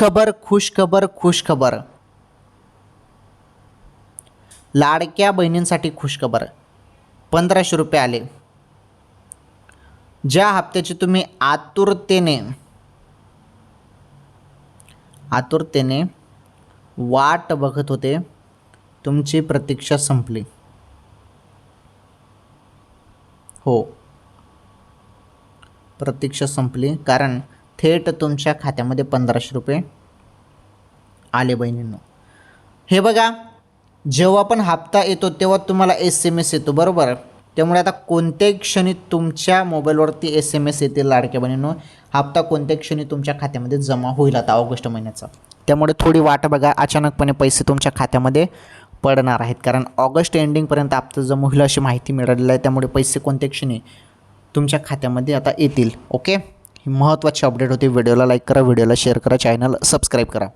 खबर खुश खबर खुश खबर लाडक्या बहिणींसाठी खुशखबर. पंधराशे रुपये आले. ज्या हप्त्याची तुम्ही आतुरतेने आतुरतेने वाट बघत होते तुमची प्रतीक्षा संपली. हो. प्रतीक्षा संपली कारण थेट तुमच्या खात्यामध्ये पंधराशे रुपये आले बहिणींनो. हे बघा जेव्हा पण हप्ता येतो तेव्हा तुम्हाला एस एम एस येतो बरोबर? त्यामुळे आता कोणत्याही क्षणी तुमच्या मोबाईलवरती एस एम एस येतील लाडक्या बहिणींनो. हप्ता कोणत्याही क्षणी तुमच्या खात्यामध्ये जमा होईल आता ऑगस्ट महिन्याचा. त्यामुळे थोडी वाट बघा अचानकपणे पैसे तुमच्या खात्यामध्ये पडणार आहेत. कारण ऑगस्ट एंडिंगपर्यंत हप्ता जमा होईल अशी माहिती मिळालेली आहे. त्यामुळे पैसे कोणत्या क्षणी तुमच्या खात्यामध्ये आता येतील ओके? ही महत्त्वाची अपडेट होती. व्हिडिओला लाईक करा व्हिडिओला शेअर करा चॅनल सबस्क्राईब करा.